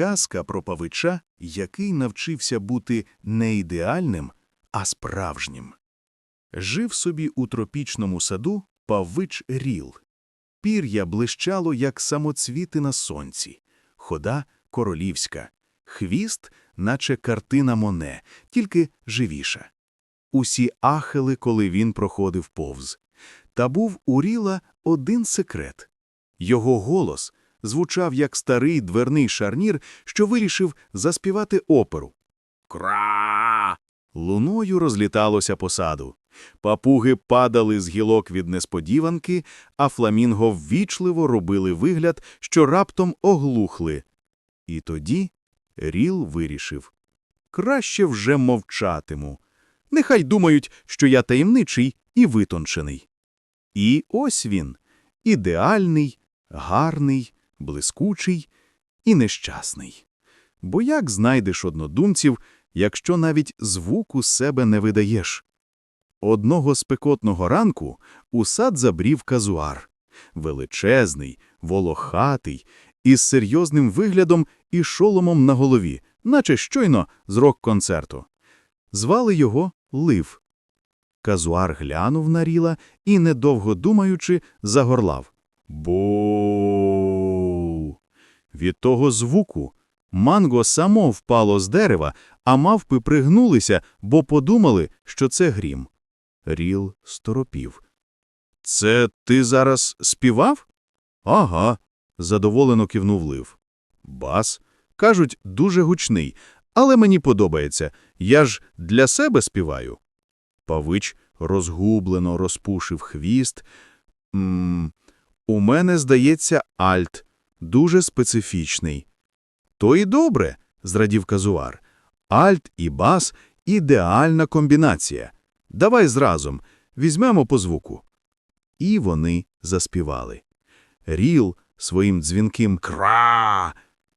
Казка про павича, який навчився бути не ідеальним, а справжнім. Жив собі у тропічному саду павич Ріл. Пір'я блищало, як самоцвіти на сонці, хода королівська, хвіст, наче картина Моне, тільки живіша. Усі ахали, коли він проходив повз. Та був у Ріла один секрет. Його голос звучав як старий дверний шарнір, що вирішив заспівати оперу. Кра! Луною розліталося по саду. Папуги падали з гілок від несподіванки, а фламінго ввічливо робили вигляд, що раптом оглухли. І тоді Ріл вирішив. Краще вже мовчатиму. Нехай думають, що я таємничий і витончений. І ось він – ідеальний, гарний, блискучий і нещасний. Бо як знайдеш однодумців, якщо навіть звуку себе не видаєш? Одного спекотного ранку у сад забрів казуар. Величезний, волохатий, із серйозним виглядом і шоломом на голові, наче щойно з рок-концерту. Звали його Лив. Казуар глянув на Ріла і, недовго думаючи, загорлав. Бу. Від того звуку манго само впало з дерева, а мавпи пригнулися, бо подумали, що це грім. Ріл сторопів. Це ти зараз співав? Ага, задоволено кивнув Лив. Бас, кажуть, дуже гучний, але мені подобається. Я ж для себе співаю. Павич розгублено розпушив хвіст. М у мене, здається, альт, дуже специфічний. То і добре, зрадів казуар. Альт і бас – ідеальна комбінація. Давай зразом, візьмемо по звуку. І вони заспівали. Ріл своїм дзвінким «кра»,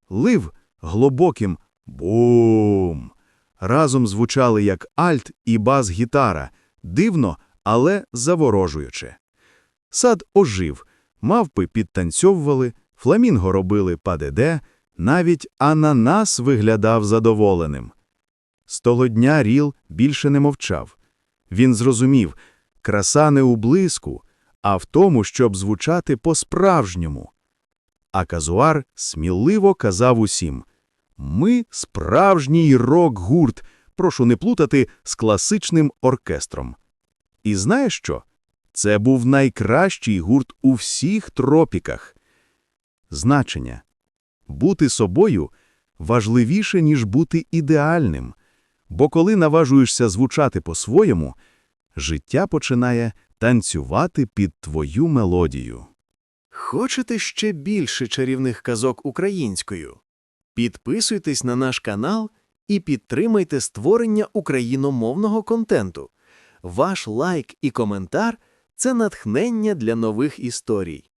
лив глибоким «бум». Разом звучали як альт і бас-гітара, дивно, але заворожуюче. Сад ожив, мавпи підтанцьовували, фламінго робили падеде, навіть ананас виглядав задоволеним. З того дня Ріл більше не мовчав. Він зрозумів, краса не у блиску, а в тому, щоб звучати по-справжньому. А казуар сміливо казав усім «Ми – справжній рок-гурт, прошу не плутати з класичним оркестром». І знаєш що? Це був найкращий гурт у всіх тропіках. Значення. Бути собою важливіше, ніж бути ідеальним. Бо коли наважуєшся звучати по-своєму, життя починає танцювати під твою мелодію. Хочете ще більше чарівних казок українською? Підписуйтесь на наш канал і підтримайте створення україномовного контенту. Ваш лайк і коментар – це натхнення для нових історій.